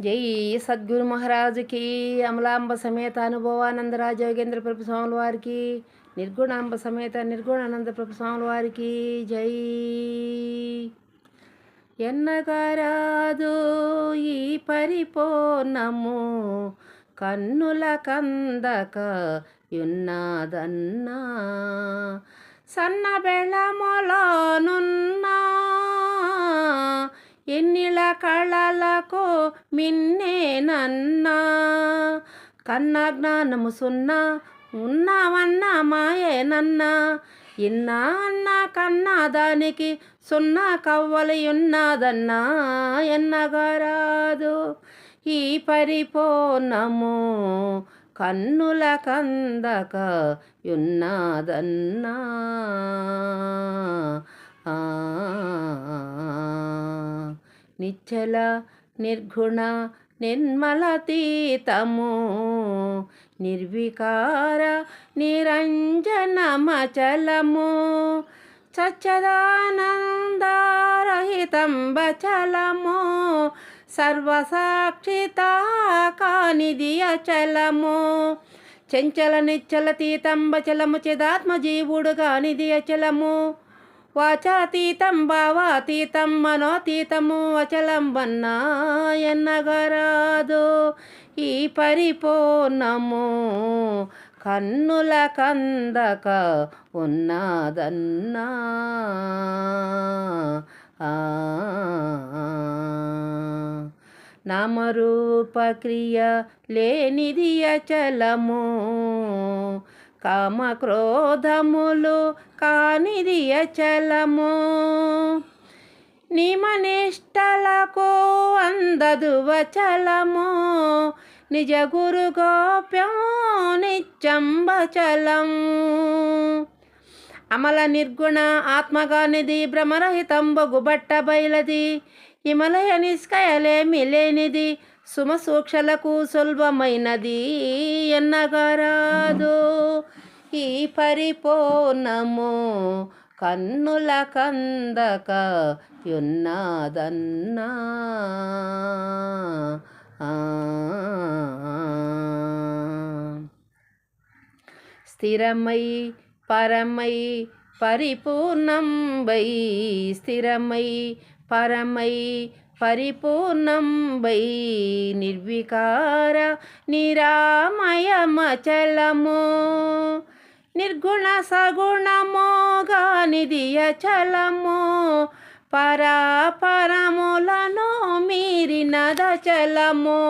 జై సద్గురు మహారాజుకి అమలాంబ సమేత అనుభవానందరాజ యోగేంద్ర ప్రభు స్వాముల వారికి నిర్గుణాంబ సమేత నిర్గుణానంద ప్రభు స్వాముల వారికి జై. ఎన్నగారాదు ఈ పరిపూర్ణము కన్నుల కందక యున్నదన్నా. సన్న బెళములోనున్నా కళలకు మిన్నే నన్నా. కన్న జ్ఞానము సున్నా ఉన్నావన్న మాయేనన్నా ఇన్నా అన్న కన్నా దానికి సున్నా కవ్వలి ఉన్నదన్నా. ఎన్నగరాదు ఈ పరిపూర్ణము కన్నుల కందక ఉన్నదన్నా. ఆ నిచ్చల నిర్గుణ నిర్మలతీతము నిర్వికార నిరంజనమచలము సచ్చదానందారహితం బచలము సర్వసాక్షిత కానిది అచలము చెంచల నిచ్చల తీతంబచలము. చిదాత్మజీవుడు కానిది అచలము వాచాతీతం భావాతీతం మనోతీతము అచలం వన్నా ఎన్నగరాదు ఈ పరిపూర్ణము కన్నుల కందక ఉన్నదన్నా. నామరూపక్రియ లేనిది అచలము. కామక్రోధములు కానిది అచలము. నిమనిష్టలకు అందదు వచలము నిజ గురు గోప్యము నిత్యంబచలం అమల నిర్గుణ ఆత్మగానిది భ్రమరహితంబగు బట్ట బయలది. హిమలయ నిష్కయలేమి లేనిది సుమ సూక్షలకు సులభమైనది ఎన్నగరాదు. ఈ పరిపూర్ణము కన్నుల కందక యున్నదన్నా. స్థిరమై పరమై పరిపూర్ణం వై స్థిరమై పరమై పరిపూర్ణం వై నిర్వికార నిరామయమచలము. నిర్గుణ సగుణమోగానిది అచలము పరాపరములను మీరినదచలము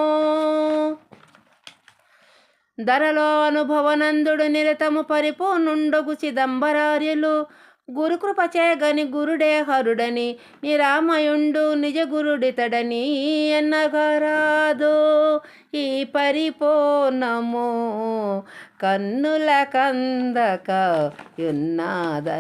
ధరలో అనుభవనందుడు నిరతము పరిపూర్ణుండగు చిదంబరార్యులు. గురుకృపచే గని గురుడే హరుడని నిరామయుండు నిజ గురుడితడని ఎన్నగరాదు ఈ పరిపూర్ణము కన్నుల కందక యున్నాద